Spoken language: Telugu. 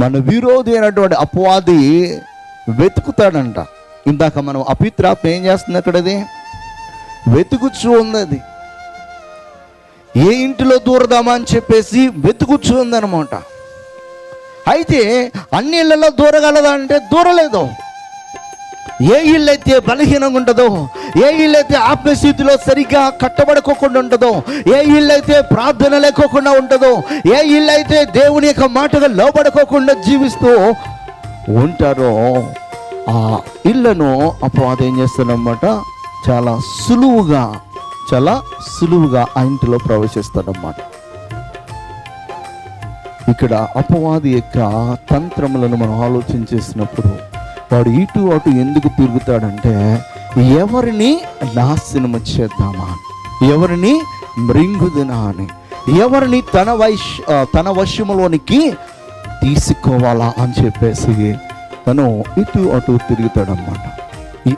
మన విరోధి అయినటువంటి అపవాది వెతుకుతాడంట. ఇందాక మనం అపిత్రాత్మ ఏం చేస్తుంది అక్కడది? వెతుకుచ్చు ఉంది అది ఏ ఇంటిలో దూరదామా అని చెప్పేసి వెతుకుచ్చు అనమాట అయితే అన్ని ఇళ్ళలో దూరగలదా అంటే దూరలేదు. ఏ ఇల్లు అయితే బలహీనంగా ఉండదో ఏ ఇల్లు అయితే ఆత్మస్థితిలో సరిగ్గా కట్టబడుకోకుండా ఉంటుందో ఏ ఇల్లు అయితే ప్రార్థన లేకోకుండా ఉంటుందో ఏ ఇల్లు అయితే దేవుని యొక్క మాటగా లోబడుకోకుండా జీవిస్తూ ఉంటారో ఆ ఇళ్ళను అపవాదం ఏం చేస్తాడనమాట చాలా సులువుగా చాలా సులువుగా ఆ ఇంటిలో ప్రవేశిస్తాడనమాట ఇక్కడ అపవాది యొక్క తంత్రములను మనం ఆలోచన చేసినప్పుడు వాడు ఇటు అటు ఎందుకు తిరుగుతాడంటే ఎవరిని నాశనము చేద్దామా? ఎవరిని మృంగుదునా అని? ఎవరిని తన వైశ్ తన వశ్యములోనికి తీసుకోవాలా అని చెప్పేసి తను ఇటు అటు తిరుగుతాడనమాట